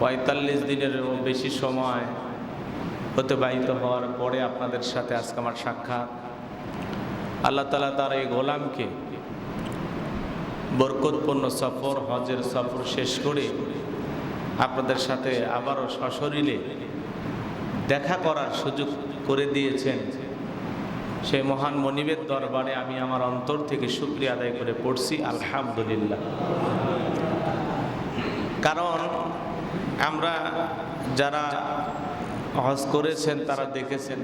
পঁয়তাল্লিশ দিনেরও বেশি সময় অতিবাহিত হওয়ার পরে আপনাদের সাথে আজকে আমার সাক্ষাৎ। আল্লাহ তালা তার এই গোলামকে বরকতপূর্ণ সফর, হজের সফর শেষ করে আপনাদের সাথে আবারও সশরীরে দেখা করার সুযোগ করে দিয়েছেন। সেই মহান মনিবের দরবারে আমি আমার অন্তর থেকে শুক্রিয়া আদায় করে পড়ছি, আলহামদুলিল্লাহ। কারণ আমরা যারা হজ করেছেন, তারা দেখেছেন।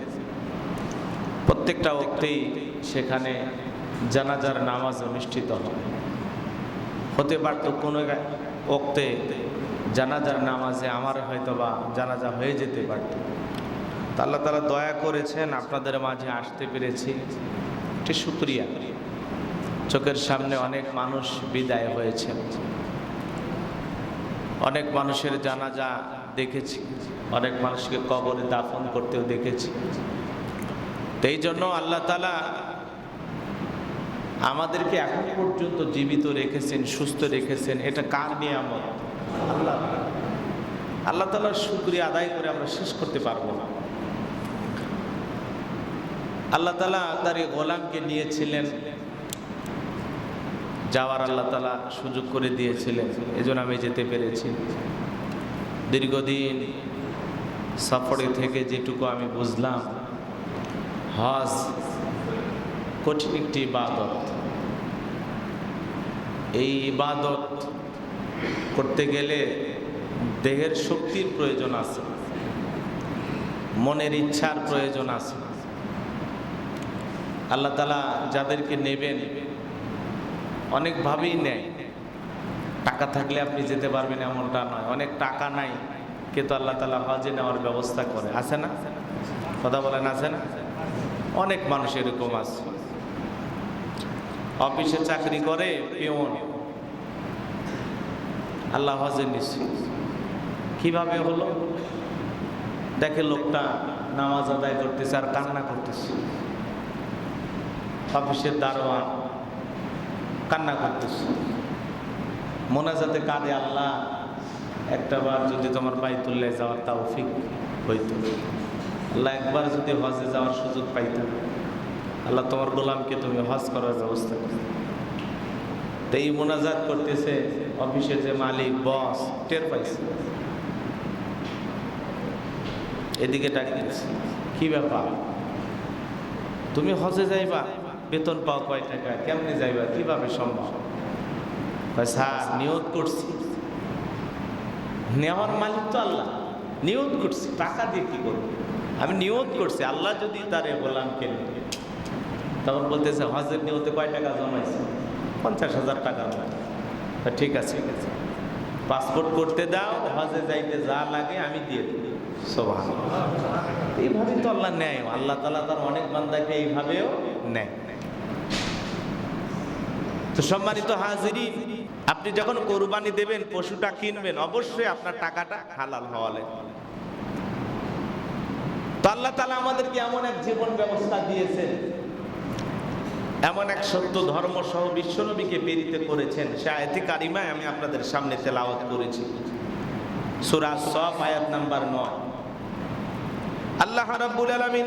প্রত্যেকটা অক্তেই সেখানে জানাজার নামাজ অনুষ্ঠিত হতে পারত কোনো অক্তে জানাজার নামাজে আমার হয়তো বা জানাজা হয়ে যেতে পারত আল্লাহ তালা দয়া করেছেন, আপনাদের মাঝে আসতে পেরেছি। একটি সুক্রিয়া। চোখের সামনে অনেক মানুষ বিদায় হয়েছেন। অনেক মানুষের জানাজা দেখেছি। অনেক মানুষকে কবরে দাফন করতেও দেখেছি। তো এই জন্য আল্লাহ তালা আমাদেরকে এখন পর্যন্ত জীবিত রেখেছেন, সুস্থ রেখেছেন। এটা কার নিয়ামত? আল্লাহ আল্লাহ তালার শুক্রিয়া আদায় করে আমরা শেষ করতে পারব না। আল্লাহ তালা তার এই গোলামকে নিয়েছিলেন। যাওয়ার আল্লাহ তালা সুযোগ করে দিয়েছিলেন। এজন্য আমি যেতে পেরেছি। দীর্ঘদিন সফরে থেকে যেটুকু আমি বুঝলাম, হজ কঠিন একটি ইবাদত। এই ইবাদত করতে গেলে দেহের শক্তির প্রয়োজন আছে, মনের ইচ্ছার প্রয়োজন আছে। আল্লাহ তালা যাদেরকে নেবেন অনেকভাবেই নেয়। টাকা থাকলে আপনি যেতে পারবেন এমনটা নয়। অনেক টাকা নাই, কিন্তু আল্লাহ তালা হজে নেওয়ার ব্যবস্থা করে। আছে না? কথা বলেন, আছে না? অনেক মানুষ এরকম আছে। অফিসে চাকরি করে, পিওন। আল্লাহ হজে নিশ্চিত। কীভাবে হলো? দেখে লোকটা নামাজ আদায় করতেছে আর কান্না করতেছে। অফিসের দারোয়ান। কান্না করতেছে। মোনাজাতে কাঁদে আল্লাহ, একটা বার যদি তোমার বাইতুল্লাহ যাওয়ার তাওফিক হইতো। আল্লাহ একবার যদি হজে যাওয়ার সুযোগ পাইতো, আল্লাহ তোমার গোলামকে তুমি হজ করার ব্যবস্থা করো। তো এই মোনাজাত করতেছে অফিসের যে মালিক, বস, টের পাইছে। এদিকে ডাকি দিচ্ছে, কি ব্যাপার? তুমি হজে যাইবা? বেতন পাও কয় টাকা কেমনে যাইবা? কীভাবে সম্ভব? স্যার নিয়ত করছি। নেওয়ার মালিক তো আল্লাহ। নিয়ত করছি। টাকা দিয়ে কি করব? আমি নিয়োগ করছি। আল্লাহ যদি তারে বললাম কেন তখন বলতেছে, হজের নিয়তে কয় টাকা জমাইছে? পঞ্চাশ হাজার টাকা ঠিক আছে ঠিক আছে। পাসপোর্ট করতে দাও, হজে যাইতে যা লাগে আমি দিয়ে দিই সোভান এইভাবেই তো আল্লাহ নেয়। আল্লাহ তালা তার অনেক বান্দাকে এইভাবেও নেয়। তো সম্মানিত হাজিরি আপনি যখন কোরবানি দেবেন, পশুটা কিনবেন, অবশ্যই আপনার টাকাটা হালাল হওয়ালে তো আল্লাহ তালা আমাদেরকে এমন এক জীবন ব্যবস্থা দিয়েছেন, এমন এক সত্য ধর্ম সহ বিশ্বনবীকে প্রেরিত করেছেন। সে আয়তি কারিমায় আমি আপনাদের সামনে তেলাওয়াত করেছি। সুরা সফ আয়াত নাম্বার নয়। আল্লাহ রাব্বুল আলামিন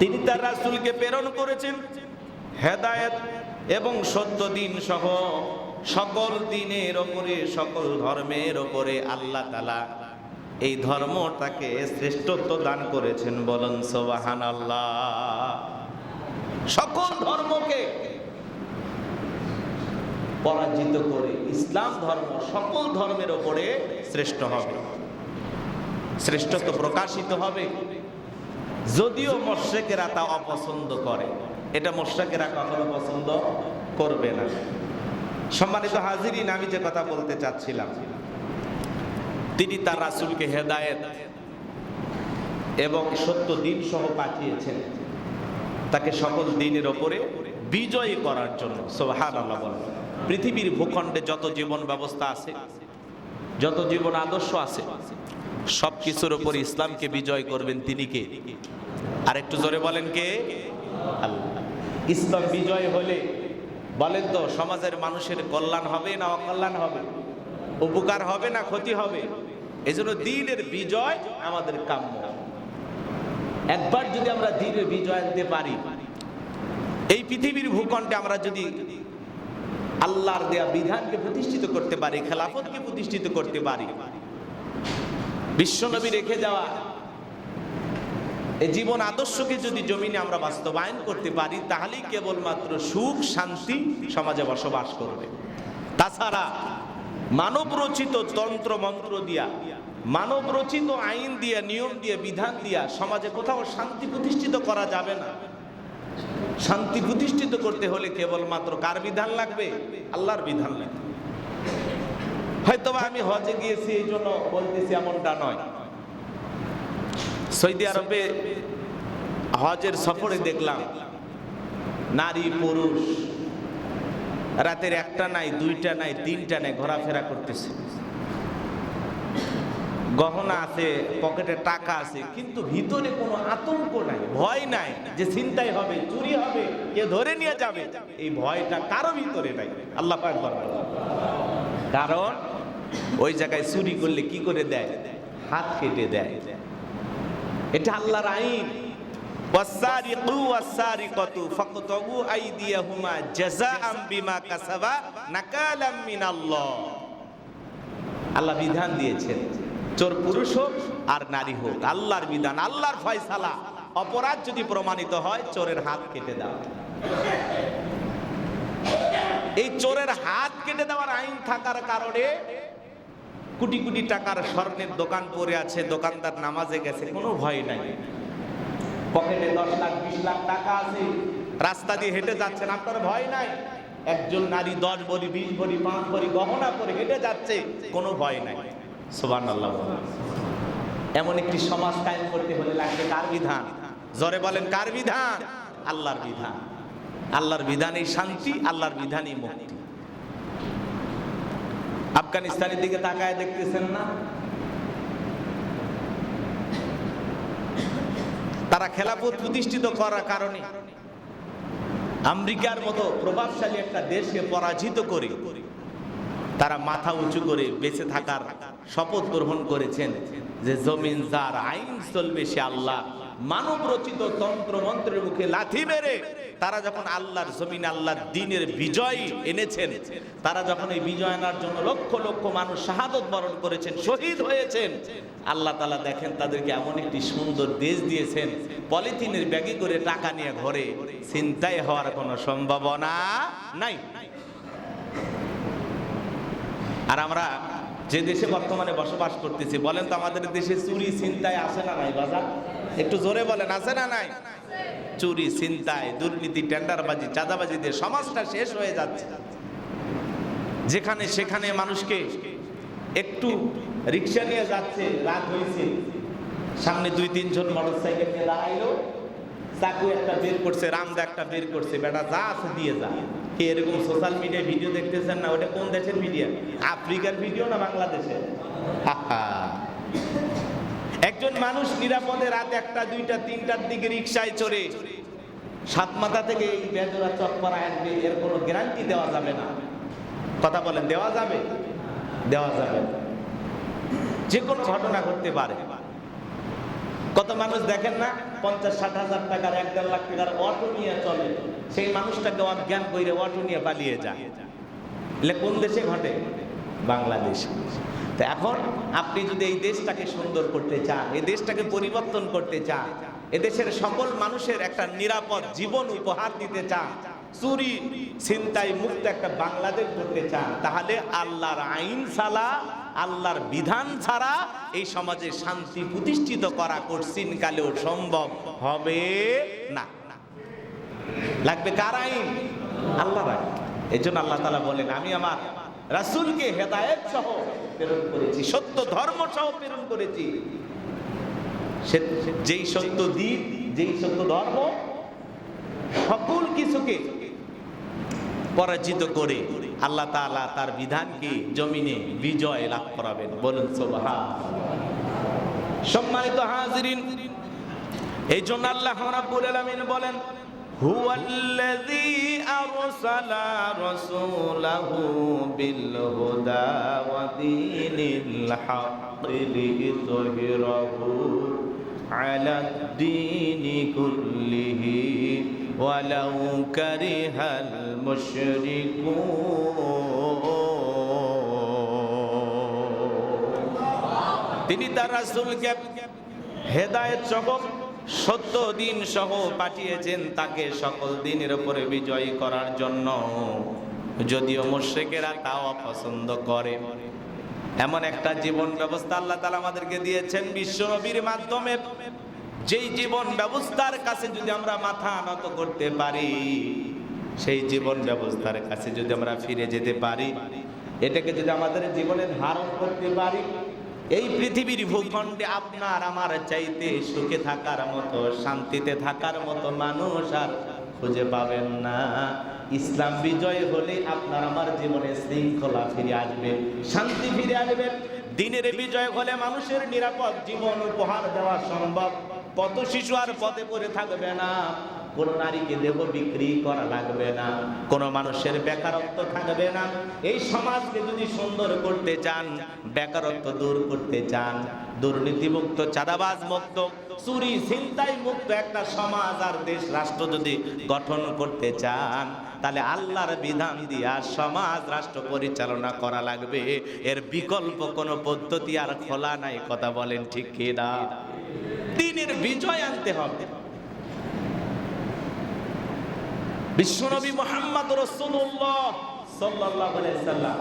তিনি তার রাসুলকে প্রেরণ করেছেন। হেদায়েত এবং সত্য দিন সহ সকল দিনের ওপরে, সকল ধর্মের ওপরে আল্লাহ তালা এই ধর্মটাকে শ্রেষ্ঠত্ব দান করেছেন বলেন সোবাহান আল্লাহ সকল ধর্মকে পরাজিত করে ইসলাম ধর্ম সকল ধর্মের ওপরে শ্রেষ্ঠ হবে। শ্রেষ্ঠত্ব প্রকাশিত হবে। যদিও মর্শেকেরা তা অপছন্দ করে, এটা মোশরাকেরা কখনো পছন্দ করবে না। সম্মানিত হাজিরিন, আমি যে কথা বলতে চাচ্ছিলাম, তিনি তার রাসূলকে হেদায়েত এবং সত্য দিন সহ পাঠিয়েছেন। তাকে সকল দিনের ওপরে বিজয়ী করার জন্য পৃথিবীর ভূখণ্ডে যত জীবন ব্যবস্থা আছে, যত জীবন আদর্শ আছে সব কিছুর উপর ইসলামকে বিজয় করবেন তিনি কে? আর একটু জোরে বলেন কে? ইসলাম বিজয় হলে, বলেন তো, সমাজের মানুষের কল্যাণ হবে না অকল্যাণ হবে? উপকার হবে না ক্ষতি হবে? এজন্য দিনের বিজয় আমাদের কাম্য। একবার যদি আমরা দিনের বিজয় আনতে পারি, এই পৃথিবীর ভূখণ্ডে আমরা যদি আল্লাহর দেয়া বিধানকে প্রতিষ্ঠিত করতে পারি, খেলাফতকে প্রতিষ্ঠিত করতে পারি বিশ্বনবী রেখে যাওয়া। এই জীবন আদর্শকে যদি জমিনে আমরা বাস্তবায়ন করতে পারি, তাহলেই কেবলমাত্র সুখ, শান্তি সমাজে বসবাস করবে। তাছাড়া মানব রচিত তন্ত্র, মন্ত্র দিয়া মানব রচিত আইন দিয়া, নিয়ম দিয়ে, বিধান দিয়া সমাজে কোথাও শান্তি প্রতিষ্ঠিত করা যাবে না। শান্তি প্রতিষ্ঠিত করতে হলে কেবলমাত্র কার বিধান লাগবে? আল্লাহর বিধান লাগবে। হয়তো আমি হজে গিয়েছি, এই জন্য বলতেছি এমনটা নয়। সৌদি আরবে হজের সফরে দেখলাম, নারী, পুরুষ, রাতের একটা নাই, দুইটা নাই, তিনটা নাই, ঘোরাফেরা করতেছে। গহনা আছে, পকেটে টাকা আছে, কিন্তু ভিতরে কোনো আতঙ্ক নাই, ভয় নাই যে চিন্তাই হবে, চুরি হবে, কে ধরে নিয়ে যাবে। এই ভয়টা কারও ভিতরে নাই, আল্লাহ কারণ ওই জায়গায় চুরি করলে কি করে দেয় হাত কেটে দেয় এটা আল্লাহর আইন والسارق والسارقة فاقطعوا أيديهما جزاء بما كسبا نكالا من الله আল্লাহ বিধান দিয়েছেন চোর পুরুষ হোক আর নারী হোক আল্লাহর বিধান আল্লাহর ফয়সালা অপরাধ যদি প্রমাণিত হয় চোরের হাত কেটে দাও এই চোরের হাত কেটে দেওয়ার আইন থাকার কারণে কোটি কোটি টাকার স্বর্ণের দোকান পড়ে আছে, দোকানদার নামাজে গেছে, কোনো ভয় নাই। পকেটে দশ লাখ, বিশ লাখ টাকা আছে, রাস্তা দিয়ে হেঁটে যাচ্ছেন, আপনার ভয় নাই? একজন নারী দশ ভরি, বিশ ভরি, পাঁচ ভরি, গহনা করে হেঁটে যাচ্ছে, কোনো ভয় নাই। সোবান আল্লাহ এমন একটি সমাজ কায়েম করতে হলে লাগবে কার বিধান? জরে বলেন, কার বিধান? আল্লাহর বিধান। আল্লাহর বিধানেই শান্তি, আল্লাহর বিধানেই মুক্তি। আফগানিস্তানের দিকে তাকায় দেখতেছেন না? তারা খেলাফত প্রতিষ্ঠিত করার কারণে আমেরিকার মতো প্রভাবশালী একটা দেশকে পরাজিত করে তারা মাথা উঁচু করে বেঁচে থাকার শপথ গ্রহণ করেছেন যে জমিন যার আইন চলবে সে আল্লাহ মানব রচিত তন্ত্র মন্ত্রের মুখে লাথি মেরে তারা যখন আল্লাহর জমিন, আল্লাহর দিনের বিজয় এনেছেন, তারা যখন এই বিজয় আনার জন্য লক্ষ লক্ষ মানুষ শাহাদত বরণ করেছেন, শহীদ হয়েছেন, আল্লাহ তালা দেখেন তাদেরকে এমন একটি সুন্দর দেশ দিয়েছেন, পলিথিনের ব্যাগে করে টাকা নিয়ে ঘরে চিন্তায় হওয়ার কোনো সম্ভাবনা নাই। আর আমরা যে দেশে বর্তমানে বসবাস করতেছি, বলেন তো আমাদের দেশে চুরি চিন্তায় আসে না নাই বাজার? একটু জোরে বলেন আছে না নাই? চুরি চিন্তায় দুর্নীতি, টেন্ডারবাজি, চাঁদাবাজি দিয়ে সমাজটা শেষ হয়ে যাচ্ছে। যেখানে সেখানে মানুষকে একটু রিক্সা নিয়ে যাচ্ছে, রাত হয়েছে। সামনে দুই, তিনজন মোটর সাইকেল নিয়ে দাঁড়াইলো। চাকু একটা বের করছে, রামদা একটা বের করছে, বেটা যা আছে দিয়ে যা। কে এরকম সোশ্যাল মিডিয়ায় ভিডিও দেখতেছেন না ওটা কোন দেশের মিডিয়া আফ্রিকার ভিডিও না বাংলাদেশের? একজন মানুষ নিরাপদে রাত একটা, দুইটা, তিনটার দিকে রিক্সায় চড়ে, সাত মাথা থেকে এই বেজোড়া চকপাড়া আসবে এর কোনো গ্যারান্টি দেওয়া যাবে না। কথা বলেন, দেওয়া যাবে? দেওয়া যাবে। যে কোনো ঘটনা ঘটতে পারে। কত মানুষ দেখেন না? পঞ্চাশ, ষাট হাজার টাকার এক দেড় লাখ টাকার অটো নিয়ে চলে। সেই মানুষটাকে অজ্ঞান করে অটো নিয়ে পালিয়ে যায় এলে কোন দেশে ঘটে? বাংলাদেশ। তো এখন আপনি যদি এই দেশটাকে সুন্দর করতে চান, এই দেশটাকে পরিবর্তন করতে চান এদেশের সকল মানুষের একটা নিরাপদ জীবন উপহার দিতে চান, চুরি, ছিনতাই, মুক্ত একটা বাংলাদেশ করতে চান, তাহলে আল্লাহর আইন ছাড়া আল্লাহর বিধান ছাড়া এই সমাজে শান্তি প্রতিষ্ঠিত করা কঠিন কালেও সম্ভব হবে না। লাগবে কার আইন? আল্লাহ আইন। এই জন্য আল্লাহ তালা বলেন, আমি আমার রাসূলকে হেদায়েত সহ প্রেরণ করেছি, সত্য ধর্ম সহ প্রেরণ করেছি। যেই সত্য দিন, যেই সত্য ধর্ম, সকল কিছুকে পরাজিত করে আল্লাহ তাআলা তার বিধানকে জমিনে বিজয় লাভ করাবেন। বলুন সুবহান সম্মানিত হাজিরিন, এই জন্য আল্লাহ বলেন রাসূলাহু বিল কুল্লিহি ওয়ালাউ কারিহাল তিনি তার রাসূলকে হেদায়েত সহ সত্য দিন সহ পাঠিয়েছেন তাকে সকল দিনের উপরে বিজয়ী করার জন্য। যদিও মুশ্রিকেরা তাও অপছন্দ করে। এমন একটা জীবন ব্যবস্থা আল্লাহ তালা আমাদেরকে দিয়েছেন বিশ্বনবীর মাধ্যমে। যেই জীবন ব্যবস্থার কাছে যদি আমরা মাথা নত করতে পারি, সেই জীবন ব্যবস্থার কাছে যদি আমরা ফিরে যেতে পারি, এটাকে যদি আমাদের জীবনে ধারণ করতে পারি এই পৃথিবীর ভূখণ্ডে আপনার আমার চাইতে সুখে থাকার মতো, শান্তিতে থাকার মতো মানুষ আর খুঁজে পাবেন না। ইসলাম বিজয় হলে আপনার আমার জীবনে শৃঙ্খলা ফিরে আসবে, শান্তি ফিরে আসবে। দিনের বিজয় হলে মানুষের নিরাপদ জীবন উপহার দেওয়া সম্ভব। কত শিশু আর পথে পড়ে থাকবে না। কোন নারীকে দেহ বিক্রি করা লাগবে না। কোন মানুষের বেকারত্ব থাকবে না। এই সমাজকে যদি সুন্দর করতে চান, বেকারত্ব দূর করতে চান, দুর্নীতিমুক্ত চাঁদাবাজ মুক্ত চুরি, ছিনতাই মুক্ত একটা সমাজ আর দেশ, রাষ্ট্র যদি গঠন করতে চান, তাহলে আল্লাহর বিধান দিয়া সমাজ, রাষ্ট্র পরিচালনা করা লাগবে। এর বিকল্প কোনো পদ্ধতি আর খোলা নাই, কথা বলেন ঠিক কিনা? দিনের বিজয় আনতে হবে। বিশ্বনবী মোহাম্মদ রসুল্লাহ সাল্লাম।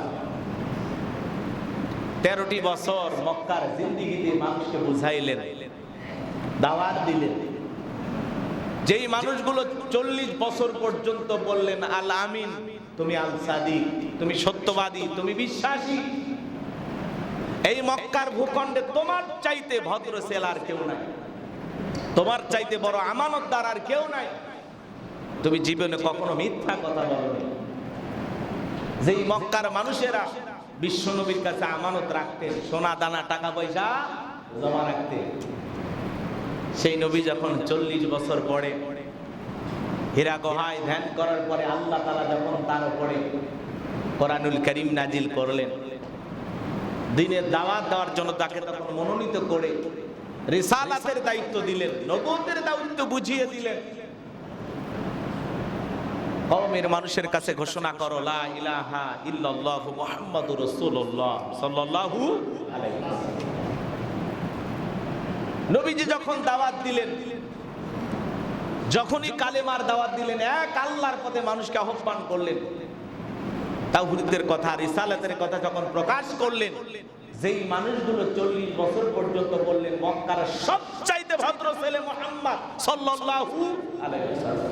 তেরোটি বছর মক্কার জিন্দিগিতে মানুষকে বুঝাইলেন, দাওয়াত দিলেন। যেই মানুষগুলো চল্লিশ বছর পর্যন্ত বললেন, আল আমিন, তুমি আল সাদিক, তুমি সত্যবাদী, তুমি বিশ্বাসী। এই মক্কার ভূখণ্ডে তোমার চাইতে ভদ্র সেল আর কেউ নাই। তোমার চাইতে বড় আমানত আমানতদার আর কেউ নাই। তুমি জীবনে কখনো মিথ্যা কথা বলনি। যেই মক্কার মানুষেরা বিশ্ব নবীর কাছে আমানত রাখতেন, সোনা দানা, টাকা পয়সা জমা রাখতেন। সেই নবী যখন চল্লিশ বছর পরে হীরা গহায় ধ্যান করার পরে আল্লাহ তালা যখন তার উপরে কোরআনুল করিম নাজিল করলেন, দিনের দাওয়াত দেওয়ার জন্য তাকে তখন মনোনীত করে রিসালাতের দায়িত্ব দিলেন নবতের দায়িত্ব বুঝিয়ে দিলেন। কওমের মানুষের কাছে ঘোষণা করো, লা ইলাহা ইল্লাল্লাহু মুহাম্মাদুর রাসূলুল্লাহ সাল্লাল্লাহু নবীজি যখন দাওয়াত দিলেন, যখনই কালেমার দাওয়াত দিলেন, এক আল্লাহর পথে মানুষকে আহ্বান করলেন। তাওহীদের কথা, রিসালাতের কথা যখন প্রকাশ করলেন, যেই মানুষগুলো চল্লিশ বছর পর্যন্ত বললেন, মক্কার সবচাইতে ভদ্র ছেলে মোহাম্মদ সাল্লাল্লাহু আলাইহি ওয়াসাল্লাম।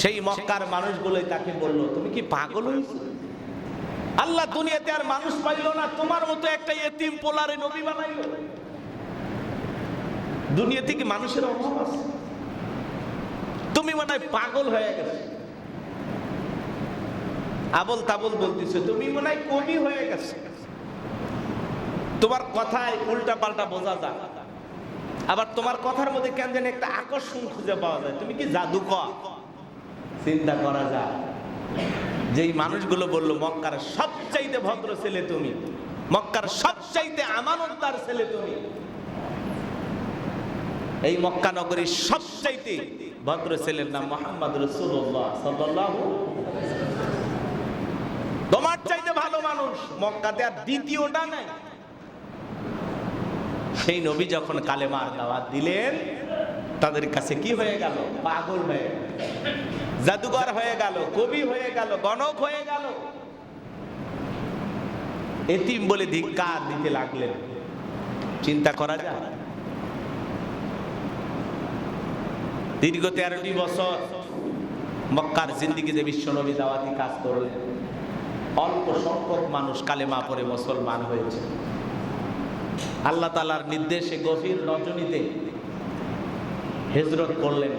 সেই মক্কার মানুষগুলোই তাকে বলল, তুমি কি পাগল হয়েছো আল্লাহ দুনিয়াতে আর মানুষ পাইল না, তোমার মতো একটা এতিম পোলারে নবী বানাইলো। দুনিয়াতে কি মানুষের অভাব আছে। তুমি মনে হয় পাগল হয়ে গেছো। আবল তাবল বলতেছো, তুমি মনে হয় কবি হয়ে গেছো। তোমার কথায় উল্টা পাল্টা বোঝা যায়। আবার তোমার কথার মধ্যে কেন জানি একটা আকর্ষণ খুঁজে পাওয়া যায়। তুমি কি জাদুকর? চিন্তা করা যায়। যেই মানুষগুলো বলল, মক্কার সবচাইতে ভদ্র ছেলে তুমি, মক্কার সবচাইতে আমানতদার ছেলে তুমি। এই মক্কা নগরীর সবচাইতে ভদ্র ছেলের নাম মোহাম্মদ রসুল্লাহ সাল্লাল্লাহু তোমার চাইতে ভালো মানুষ, মক্কাতে আর দ্বিতীয়টা নাই। সেই নবী যখন কালেমার দাওয়াত দিলেন তাদের কাছে কি হয়ে গেল? পাগল হয়ে জাদুঘর হয়ে গেল, কবি হয়ে গেল, গণক হয়ে গেল। এতিম বলে ধিক্কার দিতে লাগলেন। চিন্তা করা যায়? দীর্ঘ তেরোটি বছর মক্কার জিন্দিগিতে বিশ্বনবী দাওয়াতি কাজ করলেন। অল্প সংখ্যক মানুষ কালেমা পরে মুসলমান হয়েছে। আল্লাহ তালার নির্দেশে গভীর রজনীতে হিজরত করলেন।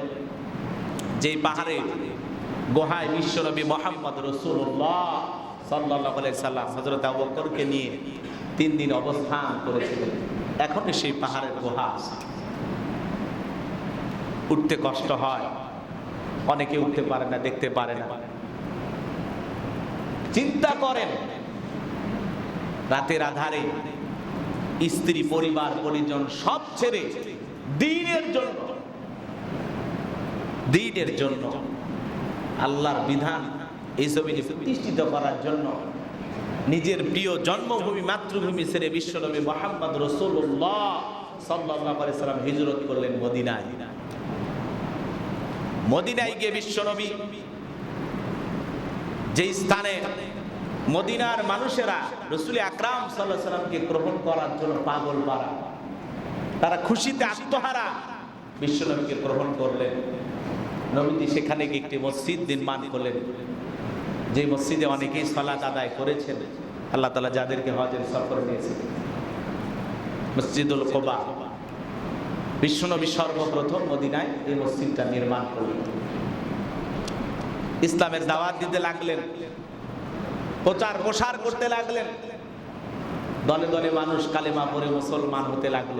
যেই পাহাড়ে গোহায় বিশ্বনবী মোহাম্মদ রসুল্লাহ সাল্লাহ সাল্লাম হজরত আবু বকরকে নিয়ে তিন দিন অবস্থান করেছিলেন। এখন সেই পাহাড়ের গুহা। উঠতে কষ্ট হয়। অনেকে উঠতে পারে না, দেখতে পারে না। চিন্তা করেন, রাতের আধারে স্ত্রী, পরিবার, পরিজন সব ছেড়ে দিনের জন্য দিনের জন্য, আল্লাহর বিধান এই জমিনে প্রতিষ্ঠিত করার জন্য নিজের প্রিয় জন্মভূমি, মাতৃভূমি ছেড়ে বিশ্বনবী মোহাম্মদ রসুল্লাহ সাল্লাহ সাল্লাম হিজরত করলেন মদিনায়। মদিনায় গিয়ে বিশ্বনবী যে স্থানে মদিনার মানুষেরা রসুল আকরাম সাল্লাহ সাল্লামকে গ্রহণ করার জন্য পাগল পারা তারা খুশিতে আত্মহারা বিশ্বনবীকে গ্রহণ করলেন। নবীজি সেখানে গিয়ে একটি মসজিদ নির্মাণ করলেন। যে মসজিদে অনেকেই সলাত আদায় করেছেন। আল্লাহ তালা যাদেরকে হজের সফর নিয়েছে মসজিদুল কোবা। বিশ্বনবী সর্বপ্রথম মদিনায় এই মসজিদটা নির্মাণ করলেন। ইসলামের দাওয়াত দিতে লাগলেন। প্রচার প্রসার করতে লাগলেন। দলে দলে মানুষ কালেমা পরে মুসলমান হতে লাগল।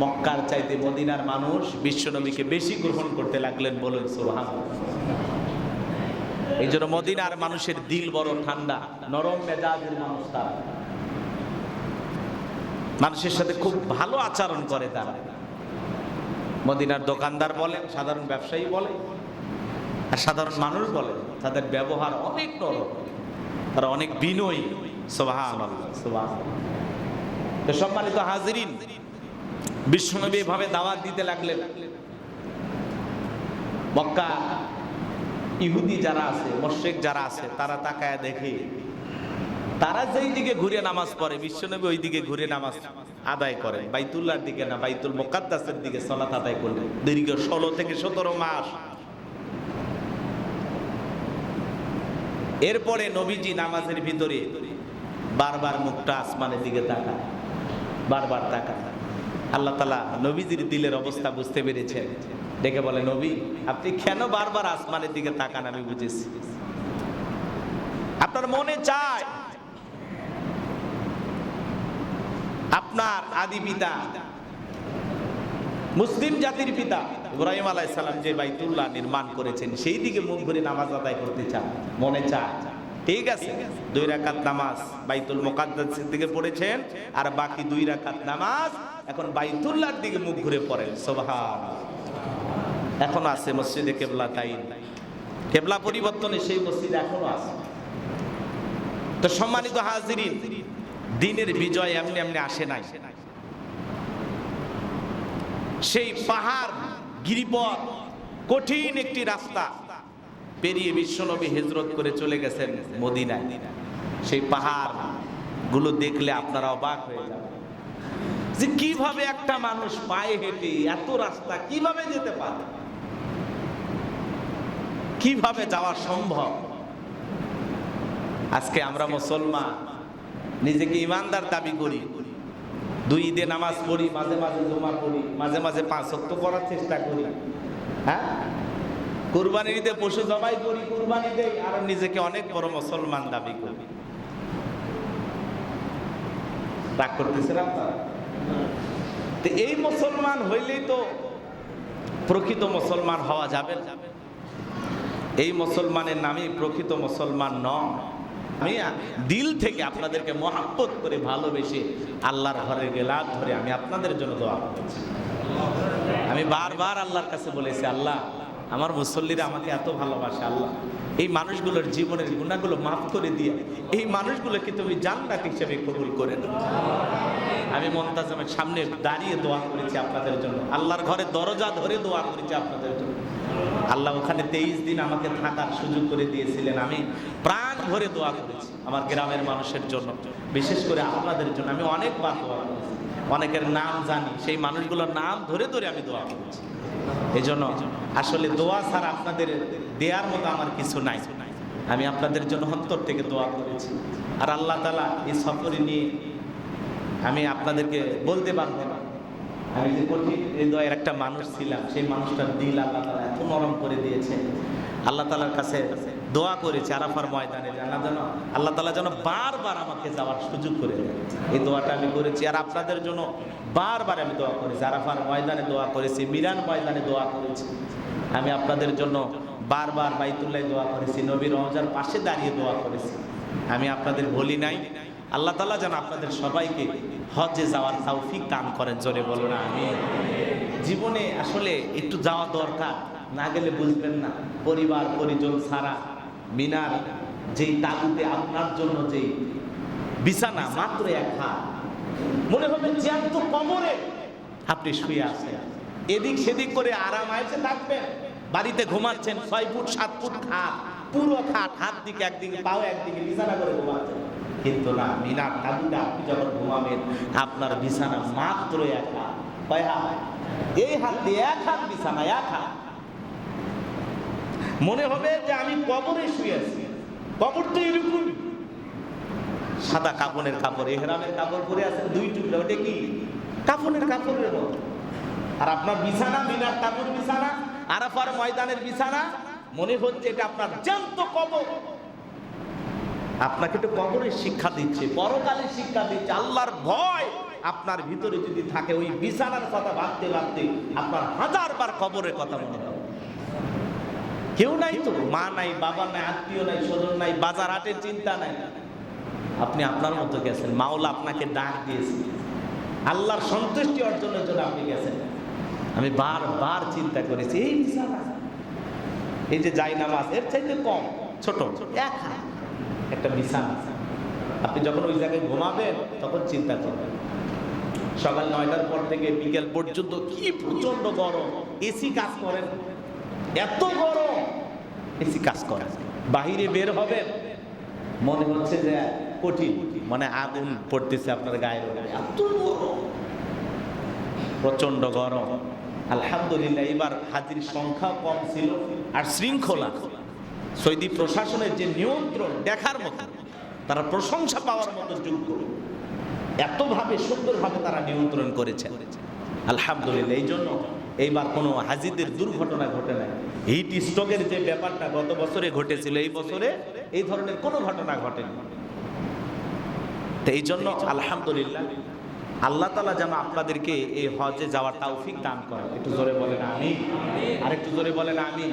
মক্কার চাইতে মদিনার মানুষ বিশ্বনবীকে বেশি গ্রহণ করতে লাগলেন বলেন, সুবহান। এই জন্য মদিনার মানুষের দিল বড় ঠান্ডা, নরম মেজাজের মানুষ তারা। মানুষের সাথে খুব ভালো আচরণ করে তারা। মদিনার দোকানদার বলেন, সাধারণ ব্যবসায়ী বলে আর সাধারণ মানুষ বলে তাদের ব্যবহার অনেক নরম, তারা অনেক বিনয়ী। সোভান তো সম্মানিত হাজিরিন বিশ্বনবী এভাবে দাওয়াত দিতে লাগলেন। মক্কা ইহুদি যারা আছে মোশেক যারা আছে, তারা তাকায় দেখে, তারা যেই দিকে ঘুরে নামাজ পড়ে বিশ্বনবী ওই দিকে ঘুরে নামাজ আদায় করেন। বাইতুল্লাহর দিকে না, বাইতুল মোকাদ্দাসের দিকে সলাত আদায় করলেন। দীর্ঘ ষোলো থেকে সতেরো মাস। এরপরে নবীজি নামাজের ভিতরে বারবার মুখটা আসমানের দিকে তাকায়, বারবার তাকায়। আল্লাহ তালা নবীজির দিলের অবস্থা বুঝতে পেরেছেন। ডেকে বলে, নবী, আপনি কেন বারবার আসমানের দিকে তাকান? আমি বুঝেছি। আপনার মনে চায় আপনার আদি পিতা, মুসলিম জাতির পিতা ইব্রাহিম আলাই সালাম যে বাইতুল্লাহ নির্মাণ করেছেন, সেই দিকে মুখ ঘুরে নামাজ আদায় করতে চান। মনে চায়। ঠিক আছে, দুই রাকাত নামাজ বাইতুল মোকাদ্দাসের দিকে পড়েছেন, আর বাকি দুই রাকাত নামাজ এখন বাইতুল্লাহর দিকে মুখ ঘুরে পড়েন সোভান এখন আছে মসজিদে কেবলা, তাই কেবলা পরিবর্তনে সেই মসজিদ এখনও আছে। তো সম্মানিত হাজিরিন, দিনের বিজয় এমনি এমনি আসে নাই। সেই পাহাড়, গিরিপথ, কঠিন একটি রাস্তা পেরিয়ে বিশ্বনবী হিজরত করে চলে গেছেন মদিনায়। সেই পাহাড়গুলো দেখলে আপনারা অবাক হয়ে যাবেন। যে কীভাবে একটা মানুষ পায়ে হেঁটে এত রাস্তা কীভাবে যেতে পারে? কীভাবে যাওয়া সম্ভব? আজকে আমরা মুসলমান, নিজেকে ইমানদার দাবি করি। দুই ঈদে নামাজ পড়ি, মাঝে মাঝে জমা পড়ি, মাঝে মাঝে পাঁচ অক্ট করার চেষ্টা করি। হ্যাঁ? কুরবানির ঈদে পশু জবাই করি কুরবানি দেই আর নিজেকে অনেক বড় মুসলমান দাবি করি। রাগ করতেছেন তো এই মুসলমান হইলেই তো প্রকৃত মুসলমান হওয়া যাবে এই মুসলমানের নামই প্রকৃত মুসলমান আমি দিল থেকে আপনাদেরকে মহাব্বত করে ভালোবেসে আল্লাহর ঘরে গেলাম ধরে আমি আপনাদের জন্য দোয়া করছি। আমি বারবার আল্লাহর কাছে বলেছি, আল্লাহ আমার মুসল্লিরা আমাকে এত ভালোবাসে, আল্লাহ। এই মানুষগুলোর জীবনের গুণাগুলো মাফ করে দিয়ে, এই মানুষগুলোকে তুমি জান্নাত হিসেবে কবুল করে নাও। আমি মমতাজমের সামনে দাঁড়িয়ে দোয়া করেছি আপনাদের জন্য। আল্লাহর ঘরে দরজা ধরে দোয়া করেছি আপনাদের জন্য। আল্লাহ ওখানে তেইশ দিন আমাকে থাকার সুযোগ করে দিয়েছিলেন। আমি প্রাণ ভরে দোয়া করেছি আমার গ্রামের মানুষের জন্য। বিশেষ করে আপনাদের জন্য আমি অনেকবার দোয়া করেছি। অনেকের নাম জানি, সেই মানুষগুলোর নাম ধরে ধরে আমি দোয়া করেছি। এই জন্য আসলে দোয়া ছাড়া আপনাদের দেওয়ার মতো আমার কিছু নাই। আমি আপনাদের জন্য অন্তর থেকে দোয়া করেছি। আর আল্লাহ তালা এই সফরে নিয়ে আমি আপনাদেরকে বলতে পারব না আমি যে কঠিন হৃদয়ের একটা মানুষ ছিলাম, সেই মানুষটার দিল আল্লাহ তালা এত নরম করে দিয়েছে আল্লাহ তালার কাছে দোয়া করেছে আরাফার ময়দানে আল্লাহ যেন আল্লাহ তালা যেন বারবার আমাকে যাওয়ার সুযোগ করে এই দোয়াটা আমি করেছি আর আপনাদের জন্য বারবার আমি দোয়া করেছি। আরাফার ময়দানে দোয়া করেছি, মিরান ময়দানে দোয়া করেছি। আমি আপনাদের জন্য বারবার বাইতুল্লাহ দোয়া করেছি, নবী রমজার পাশে দাঁড়িয়ে দোয়া করেছি। আমি আপনাদের বলি নাই, আল্লাহ তালা যেন আপনাদের সবাইকে হজে যাওয়ার তৌফিক দান করেন, জোরে বলো না আমি জীবনে আসলে একটু যাওয়া দরকার, না গেলে বুঝবেন না, পরিবার, পরিজন ছাড়া মিনার যেই তাগুতে আপনার জন্য যেই বিছানা, মাত্র এক হাত। মনে হবে জ্যান্ত কমরে আপনি শুয়ে আছেন। এদিক সেদিক করে আরাম আয়সে থাকবেন। বাড়িতে ঘুমাচ্ছেন ছয় ফুট, সাত ফুট খাট, পুরো খাট, হাত দিকে একদিকে, পাও একদিকে, বিছানা করে ঘুমাচ্ছেন। কিন্তু না, মিনার তাগুতে আপনি যখন ঘুমাবেন, আপনার বিছানা মাত্র এক হাত। এই হাত দিয়ে এক হাত বিছানা এক হাত। মনে হবে যে আমি কবরে শুয়ে আছি। কবর তো এরকমই সাদা কাপড়ের কাপড়, এহরামের কাপড় পরে আছেন দুই টুকরা। ওটা কি? কাপড়ের কাপড়ের মতো। আর আপনার বিছানা, মিনার কাপড় বিছানা, আরাফার ময়দানের বিছানা, মনে হচ্ছে এটা আপনার জ্যান্ত কবর। আপনাকে তো কবরের শিক্ষা দিচ্ছে, পরকালের শিক্ষা দিচ্ছে, আল্লাহর ভয় আপনার ভিতরে যদি থাকে, ওই বিছানার কথা ভাবতে ভাবতে আপনার হাজার বার কবরের কথা মনে হবে। কেউ নাই তো? মা নাই, বাবা নাই, আত্মীয় নাই, স্বজন নাই, বাজার হাটের চিন্তা নাই। আপনি আপনার মতো গেছেন। মাওলা আপনাকে ডাক দিয়েছে। আল্লাহর সন্তুষ্টি অর্জনের জন্য আপনি গেছেন। আমি বারবার চিন্তা করেছি, এই এই যে যাই নামাজ, এর চাইতে কম, ছোট, এক একটা বিছানা। আপনি যখন ওই জায়গায় ঘুমাবেন, তখন চিন্তা করবেন। সকাল নয়টার পর থেকে বিকেল পর্যন্ত কি প্রচণ্ড গরম। এসি কাজ করেন। এত গরম। এসি কাজ করে। বাহিরে বের হবে? মনে হচ্ছে যে কঠিন। মানে আগুন পড়তেছে আপনার উপরে। এত গরম। প্রচণ্ড গরম। আলহামদুলিল্লাহ এবার হাজির সংখ্যা কম ছিল আর শৃঙ্খলা। সৌদি প্রশাসনের যে নিয়ন্ত্রণ দেখার মতো তারা প্রশংসা পাওয়ার মতো যোগ্য। এতভাবে সুন্দরভাবে তারা নিয়ন্ত্রণ করেছে। আলহামদুলিল্লাহ এই জন্য এইবার কোনো হাজিদের দুর্ঘটনা ঘটে নাই। হিট স্ট্রোকের যে ব্যাপারটা গত বছরে ঘটেছিল, এই বছরে এই ধরনের কোনো ঘটনা ঘটেনি। তো এই জন্য আলহামদুলিল্লাহ, আল্লাহ তালা যেন আপনাদেরকে এই হজে যাওয়ার তৌফিক দান করে একটু জোরে বলেন আমি আর একটু জোরে বলেন আমি